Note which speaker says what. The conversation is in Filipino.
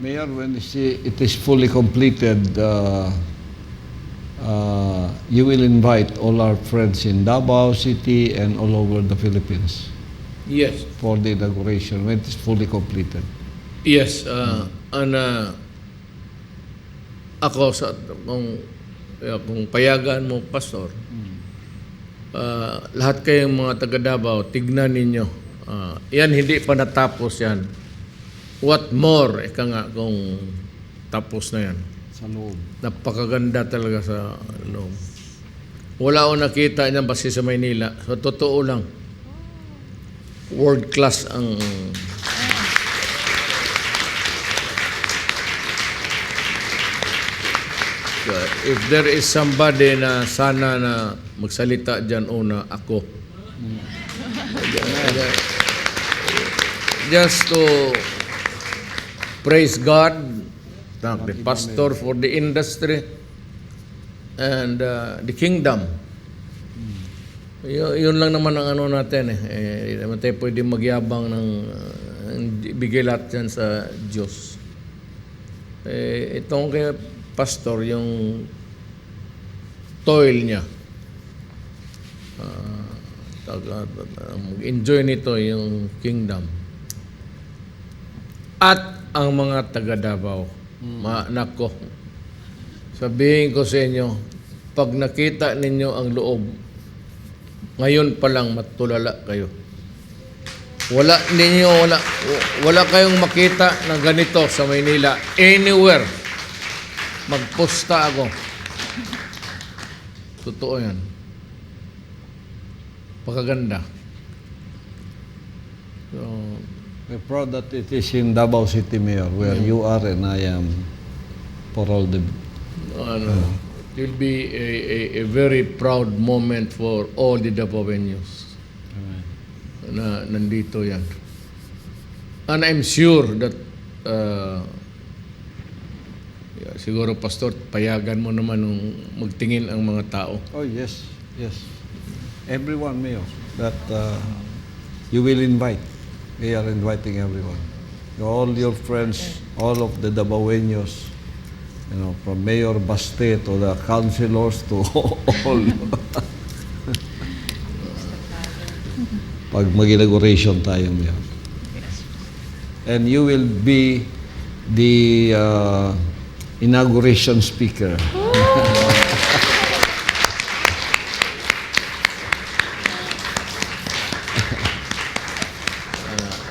Speaker 1: Mayor, when it it is fully completed, uh, uh, you will invite all our friends in Davao City and all over the Philippines
Speaker 2: Yes.
Speaker 1: for the inauguration when it is fully completed.
Speaker 2: Yes, uh, and uh, ako sa kung uh, kung payagan mo pastor, uh, lahat kayong mga taga Davao, tignan ninyo. Uh, yan hindi pa natapos yan. What more, ika nga kung tapos na yan.
Speaker 1: Sa loob.
Speaker 2: Napakaganda talaga sa loob. Wala akong nakita niyan basta sa Maynila. So, totoo lang. World class ang... So, If there is somebody na sana na magsalita dyan una, ako. Just to praise God, thank the pastor for the industry and uh, the kingdom. Yun, yun lang naman ang ano natin eh. eh tayo pwede magyabang ng uh, bigay lahat yan sa Diyos. Eh, itong kay pastor, yung toil niya. Uh, mag-enjoy nito yung kingdom. At ang mga taga Davao, mga anak ko, sabihin ko sa inyo, pag nakita ninyo ang loob, ngayon pa lang matulala kayo. Wala ninyo, wala, wala kayong makita na ganito sa Maynila. Anywhere. Magposta ako. Totoo yan. Pakaganda. So,
Speaker 1: We're proud that it is in Davao City, Mayor, where you are and I am for all the...
Speaker 2: ano, it will be a, a, a very proud moment for all the Davaoenos na nandito yan. And I'm sure that uh, yeah, siguro pastor payagan mo naman nung magtingin ang mga tao.
Speaker 1: Oh, yes, yes. Everyone, Mayor, that uh, you will invite. We are inviting everyone. All your friends, all of the Davaoenos, you know, from Mayor Baste to the councilors to all. Pag mag-inauguration tayo, Mayor. And you will be the uh, inauguration speaker.